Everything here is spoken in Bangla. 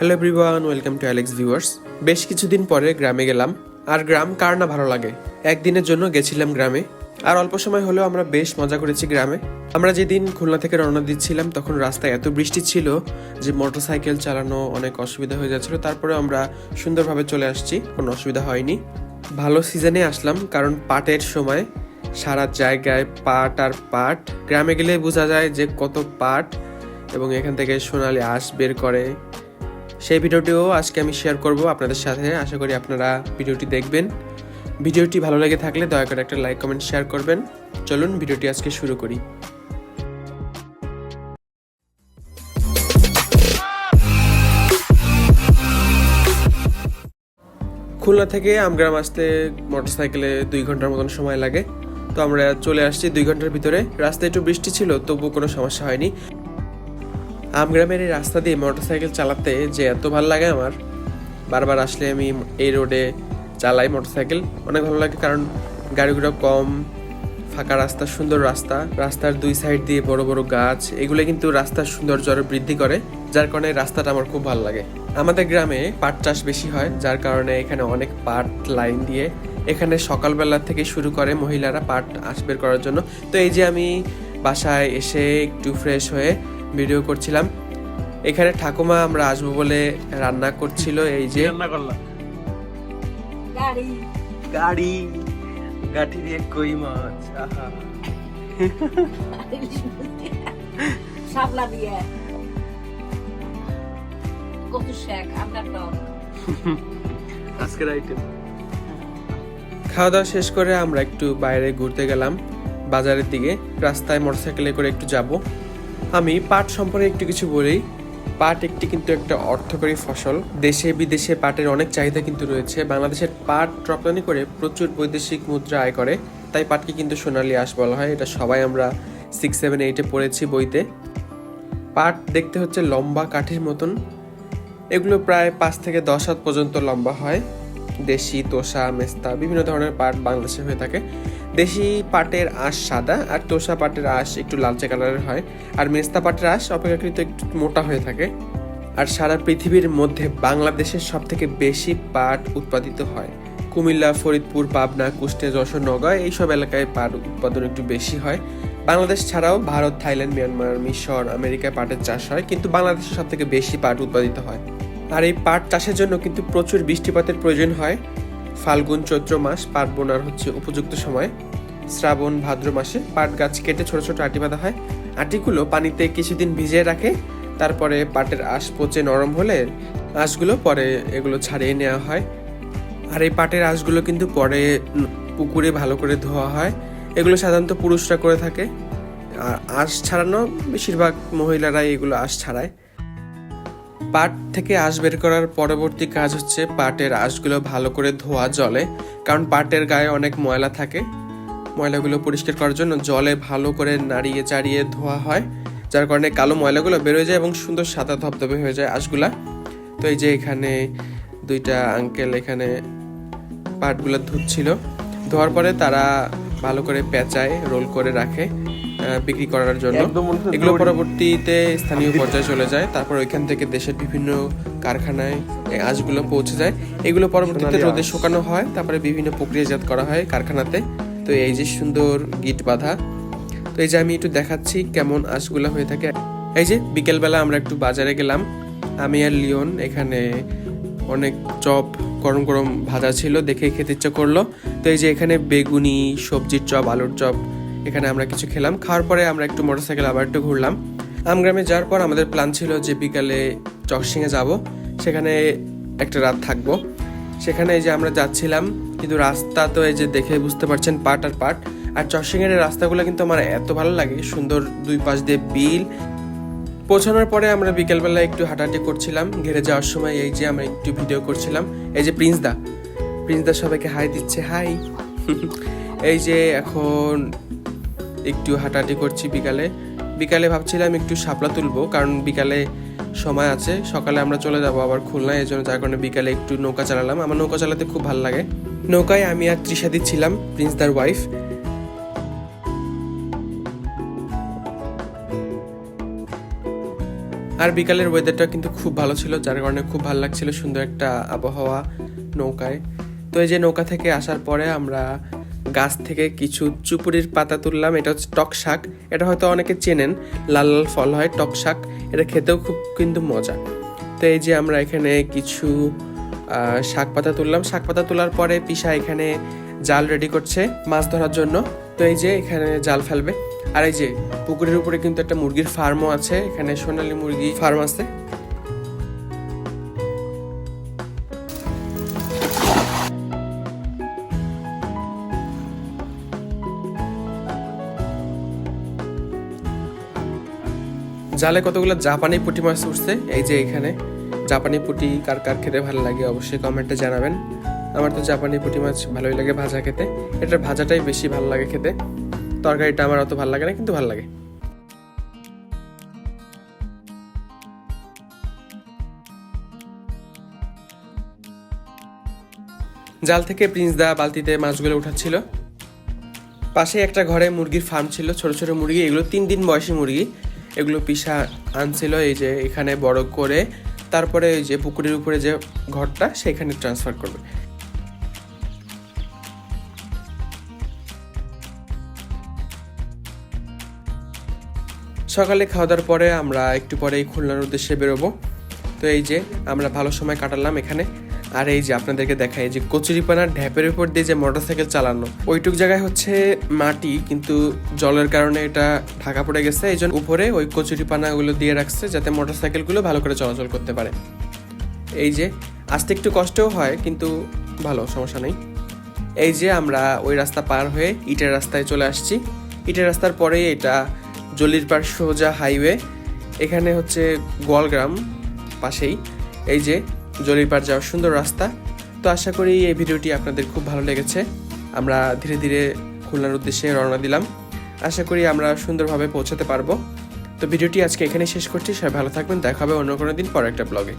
Hello everyone welcome to Alex viewers বেশ কিছুদিন পরে গ্রামে গেলাম। আর গ্রাম কার না ভালো লাগে? একদিনের জন্য গেছিলাম গ্রামে। আর অল্প সময় হলেও আমরা বেশ মজা করেছি গ্রামে। আমরা যেদিন খুলনা থেকে রওনা দিচ্ছিলাম, তখন রাস্তায় এত বৃষ্টি ছিল যে মোটরসাইকেল চালানো অনেক অসুবিধা হয়ে যাচ্ছিল। তারপরে আমরা সুন্দরভাবে চলে আসছি, কোনো অসুবিধা হয়নি। ভালো সিজনে আসলাম, কারণ পাটের সময় সারা জায়গায় পাট আর পাট। গ্রামে গেলে বোঝা যায় যে কত পাট, এবং এখান থেকে সোনালি আঁশ বের করে। সেই ভিডিওটিও আজকে আমি শেয়ার করব আপনাদের সাথে। আশা করি আপনারা ভিডিওটি দেখবেন। ভিডিওটি ভালো লেগে থাকলে দয়া করে একটা লাইক কমেন্ট শেয়ার করবেন। চলুন ভিডিওটি আজকে শুরু করি। খুলনা থেকে আমগ্রাম আসতে মোটরসাইকেলে দুই ঘণ্টার মতন সময় লাগে। তো আমরা চলে আসছি দুই ঘণ্টার ভিতরে। রাস্তায় একটু বৃষ্টি ছিল, তবুও কোনো সমস্যা হয়নি। আমগ্রামের এই রাস্তা দিয়ে মোটরসাইকেল চালাতে যে এত ভালো লাগে আমার, বারবার আসলে আমি এই রোডে চালাই মোটরসাইকেল। অনেক ভালো লাগে কারণ গাড়িগুলো কম, ফাঁকা রাস্তা, সুন্দর রাস্তা। রাস্তার দুই সাইড দিয়ে বড় বড় গাছ, এগুলো কিন্তু রাস্তার সৌন্দর্য বৃদ্ধি করে, যার কারণে রাস্তাটা আমার খুব ভালো লাগে। আমাদের গ্রামে পাট চাষ বেশি হয়, যার কারণে এখানে অনেক পাট লাইন দিয়ে এখানে সকালবেলা থেকে শুরু করে মহিলারা পাট আঁশ বের করার জন্য। তো এই যে আমি বাসায় এসে একটু ফ্রেশ হয়ে ভিডিও করছিলাম। এখানে ঠাকুমা আমরা আসব বলে রান্না করছিল এই যে। রান্না করলাম গাড়ি। গাড়ি। গাঠি দিয়ে কই মাছ? আহা। শাপলা দিয়ে। কত শেখ আমরা টক আজকের আইটেম খাওয়া দাওয়া শেষ করে আমরা একটু বাইরে ঘুরতে গেলাম বাজারের দিকে। রাস্তায় মোটরসাইকেলে করে একটু যাব। আমি পাট সম্পর্কে একটু কিছু বলি। পাট একটি কিন্তু একটা অর্থকরী ফসল। দেশে, বিদেশে পাটের অনেক চাহিদা কিন্তু রয়েছে। বাংলাদেশের পাট রপ্তানি করে প্রচুর বৈদেশিক মুদ্রা আয় করে। তাই পাটকে কিন্তু সোনালী আঁশ বলা হয়। এটা সবাই আমরা সিক্স সেভেন এইটে পড়েছি বইতে। পাট দেখতে হচ্ছে লম্বা কাঠির মতন। এগুলো প্রায় পাঁচ থেকে দশ হাত পর্যন্ত লম্বা হয়। দেশি, তোষা, মেস্তা, বিভিন্ন ধরনের পাট বাংলাদেশে হয়ে থাকে। দেশি পাটের আঁশ সাদা আর তোষা পাটের আঁশ একটু লালচে কালারের হয়। আর মেস্তা পাটের আঁশ অপেক্ষাকৃত একটু মোটা হয়ে থাকে। আর সারা পৃথিবীর মধ্যে বাংলাদেশের সব থেকে বেশি পাট উৎপাদিত হয়। কুমিল্লা, ফরিদপুর, পাবনা, কুষ্টিয়া, যশোর নগর এইসব এলাকায় পাট উৎপাদন একটু বেশি হয়। বাংলাদেশ ছাড়াও ভারত, থাইল্যান্ড, মিয়ানমার, মিশর, আমেরিকায় পাটের চাষ হয়, কিন্তু বাংলাদেশে সব থেকে বেশি পাট উৎপাদিত হয়। আর এই পাট চাষের জন্য কিন্তু প্রচুর বৃষ্টিপাতের প্রয়োজন হয়। ফাল্গুন, চৈত্র মাস পাট বোনার হচ্ছে উপযুক্ত সময়। শ্রাবণ ভাদ্র মাসে পাট গাছ কেটে ছোট ছোট আটি বাঁধা হয়। আটিগুলো পানিতে কিছুদিন ভিজিয়ে রাখে। তারপরে পাটের আঁশ পচে নরম হলে আঁশগুলো পরে এগুলো ছাড়িয়ে নেওয়া হয়। আর এই পাটের আঁশগুলো কিন্তু পরে পুকুরে ভালো করে ধোয়া হয়। এগুলো সাধারণত পুরুষরা করে থাকে। আর আঁশ ছাড়ানো বেশিরভাগ মহিলারাই এগুলো আঁশ ছাড়ায়। পাট থেকে আঁশ বের করার পরবর্তী কাজ হচ্ছে পাটের আঁশগুলো ভালো করে ধোয়া জলে। কারণ পাটের গায়ে অনেক ময়লা থাকে। ময়লাগুলো পরিষ্কার করার জন্য জলে ভালো করে নাড়িয়ে চাড়িয়ে ধোয়া হয় যার কারণে কালো ময়লাগুলো বেরোয় যায় এবং সুন্দর সাদা ধবধবে হয়ে যায় আঁশগুলা। তো এই যে এখানে দুইটা আঙ্কেল এখানে পাটগুলো ধুচ্ছিল। ধোয়ার পরে তারা ভালো করে পেঁচায় রোল করে রাখে বিক্রি করার জন্য। এগুলো পরবর্তীতে স্থানীয় পর্যায়ে চলে যায় তারপর ওইখান থেকে দেশের বিভিন্ন কারখানায় আঁশগুলো পৌঁছে যায়। এগুলো পরবর্তীতে রোদে শুকানো হয় তারপরে বিভিন্ন প্রক্রিয়াজাত করা হয় কারখানাতে। তো এই যে সুন্দর গিট বাঁধা, তো এই যে আমি একটু দেখাচ্ছি কেমন আঁশগুলো হয়ে থাকে। এই যে বিকেলবেলা আমরা একটু বাজারে গেলাম, আমি আর লিওন এখানে অনেক চপ গরম গরম ভাজা ছিল, দেখে খেতে ইচ্ছা করল। তো এই যে এখানে বেগুনি, সবজির চপ, আলুর চপ, এখানে আমরা কিছু খেলাম। খাওয়ার পরে আমরা একটু মোটরসাইকেল আবার একটু ঘুরলাম। আমগ্রামে যাওয়ার পর আমাদের প্ল্যান ছিল যে বিকালে চকসিংয়ে যাব, সেখানে একটা রাত থাকব। সেখানে এই যে আমরা যাচ্ছিলাম কিন্তু রাস্তা তো এই যে দেখে বুঝতে পারছেন পাট আর পাট। আর চকসিংয়ের এই রাস্তাগুলো কিন্তু আমার এত ভালো লাগে, সুন্দর দুই পাশ দিয়ে বিল। পৌঁছানোর পরে আমরা বিকেলবেলা একটু হাঁটাহাঁটি করছিলাম, ঘেরে যাওয়ার সময় এই যে আমরা একটু ভিডিও করছিলাম। এই যে প্রিন্স দা প্রিন্স দা সবাইকে হাই দিচ্ছে হাই এই যে এখন একটু হাঁটাহাঁটি করছি বিকালে। বিকালে ভাবছিলাম একটু শাপলা তুলবো, কারণ বিকালে সময় আছে, সকালে আমরা চলে যাব আবার খুলনায়, এই জন্য যার কারণে বিকালে একটু নৌকা চালালাম। আমার নৌকা চালাতে খুব ভালো লাগে। নৌকায় আমি আর ত্রিশাদি ছিলাম, প্রিন্স দার ওয়াইফ আর বিকালের ওয়েদারটা কিন্তু খুব ভালো ছিল, যার কারণে খুব ভালো লাগছিল সুন্দর একটা আবহাওয়া নৌকায়। তো এই যে নৌকা থেকে আসার পরে আমরা গাছ থেকে কিছু চুপুরির পাতা তুললাম, এটা হচ্ছে টক শাক। এটা হয়তো অনেকে চেনেন, লাল লাল ফল হয়, টক শাক। এটা খেতেও খুব কিন্তু মজা। তো এই যে আমরা এখানে কিছু শাক পাতা তুললাম। শাক পাতা তোলার পরে পিসা এখানে জাল রেডি করছে মাছ ধরার জন্য। তো এই যে এখানে জাল ফেলবে। আর এই যে পুকুরের উপরে কিন্তু একটা মুরগির ফার্মও আছে। এখানে সোনালী মুরগি ফার্ম আছে। জালে কতগুলো জাপানি পুঁটি মাছ উঠছে? এই যে এখানে। জাপানি পুঁটি কার কার খেতে ভালো লাগে অবশ্যই কমেন্টে জানাবেন। আমার তো জাপানি পুঁটি মাছ ভালোই লাগে ভাজা খেতে। এটার ভাজাটাই বেশি ভালো লাগে খেতে। তরকারিটা আমার অত ভালো লাগে না, কিন্তু ভালো লাগে। জাল থেকে প্রিন্স দা বালতিতে মাছগুলো উঠাচ্ছিল। পাশে একটা ঘরে মুরগির ফার্ম ছিল, ছোট ছোট মুরগি। এগুলো তিন দিন বয়সী মুরগি। এগুলো পিসা আনছিল, এই যে এখানে বড় করে তারপরে ওই যে পুকুরের উপরে যে ঘরটা সেখানে ট্রান্সফার করবে। সকালে খাওয়া দাওয়ার পরে আমরা একটু পরে এই খুলনার উদ্দেশ্যে বেরোবো। তো এই যে আমরা ভালো সময় কাটালাম এখানে। আর এই যে আপনাদেরকে এই যে কচুরিপানার ঢ্যাপের উপর দিয়ে যে মোটরসাইকেল চালানো, ওইটুক জায়গায় হচ্ছে মাটি, কিন্তু জলের কারণে এটা ঢাকা পড়ে গেছে। এই জন্য উপরে ওই কচুরিপানাগুলো দিয়ে রাখছে যাতে মোটরসাইকেলগুলো ভালো করে চলাচল করতে পারে। এই যে, আসতে একটু কষ্টও হয়, কিন্তু ভালো, সমস্যা নেই। এই যে আমরা ওই রাস্তা পার হয়ে ইটের রাস্তায় চলে আসছি। ইটের রাস্তার পরেই এটা জলির পার সোজা হাইওয়ে, এখানে হচ্ছে গোয়ালগ্রাম পাশেই। এই যে জলিপার যাওয়ার সুন্দর রাস্তা। তো আশা করি এই ভিডিওটি আপনাদের খুব ভালো লেগেছে। আমরা ধীরে ধীরে খুলনার উদ্দেশ্যে রওনা দিলাম। আশা করি আমরা সুন্দরভাবে পৌঁছাতে পারব। তো ভিডিওটি আজকে এখানে শেষ করছি। সবাই ভালো থাকবেন। দেখা হবে অন্য কোনো দিন পর একটা ব্লগে।